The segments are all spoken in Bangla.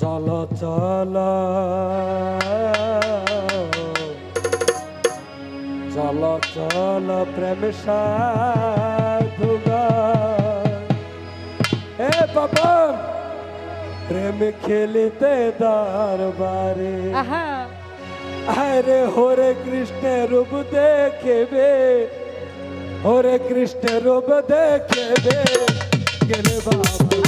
চলো চলো। চলো চলো প্রেম এ বাবা প্রেম খেলিতে দরবারে। আরে হরে কৃষ্ণ রূপ দেখবে। হরে কৃষ্ণ রূপ দেখবে। গেলে বাবা?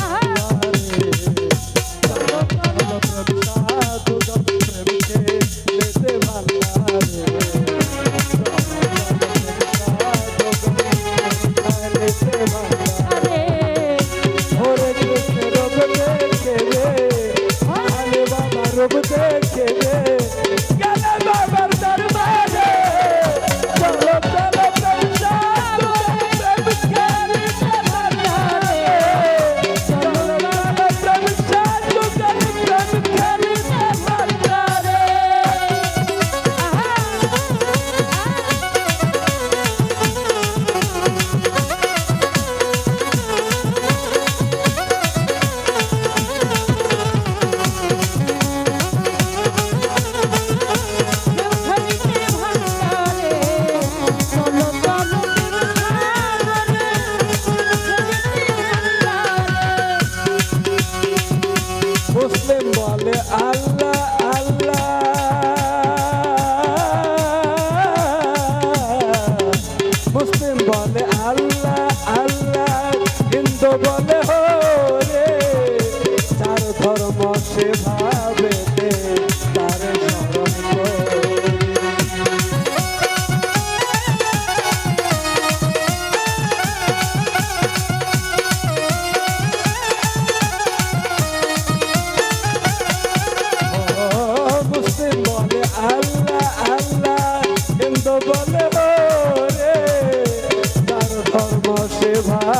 আল্লাহ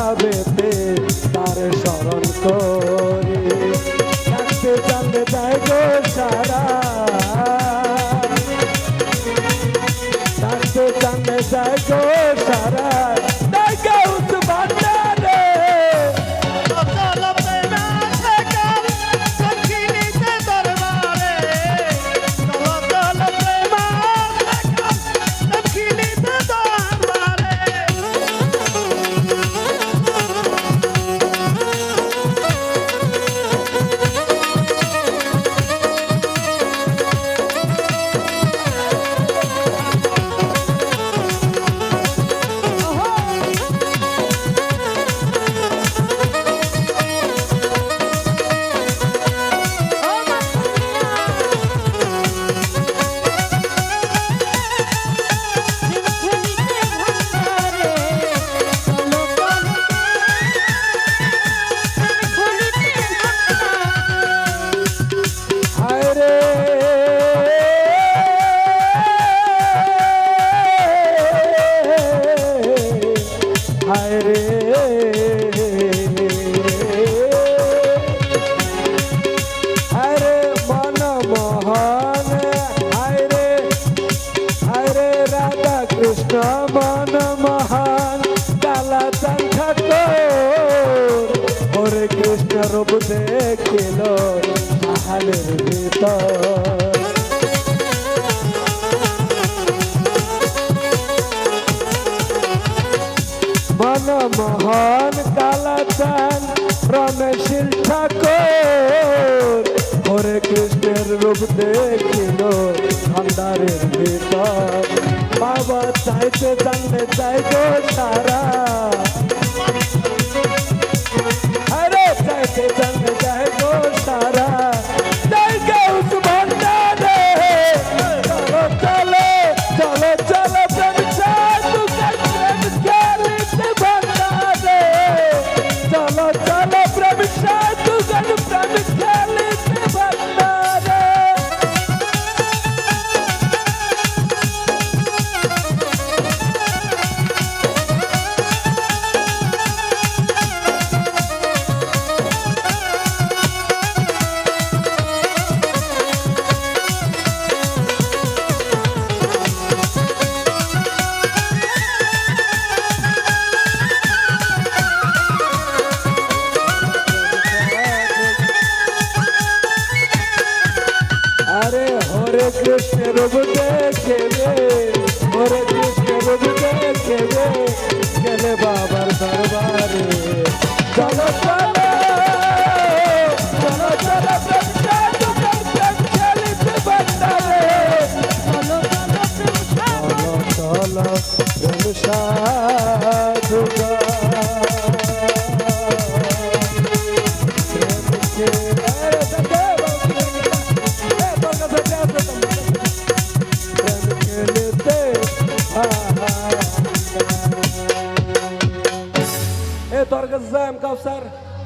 ভাবেতে তার স্মরণ করি। থাকতে চাঁদে যায় গো সারা। থাকতে চাঁদে যায় সারা। হায় রে। হায় মন মোহন, হায় রে হায় রে রাধা কৃষ্ণ মন মোহন। কালা ঠাকুর, হরে কৃষ্ণ রূপ দেখিল মহালের ভিতর। মনমোহন কালাচান রমেশীল ঠাকুর। হরে কৃষ্ণের রূপ দেখিল ভান্ডারের ভিতর। বাবা চাইতে জানলে চাইতো সারা কৃষ্ণ রূপ দেখেবে হরে কৃষ্ণ রূপ দেখেবে গেলে বাবার দরবারে চলো চলো চলো চলো চলো চলো চলো कब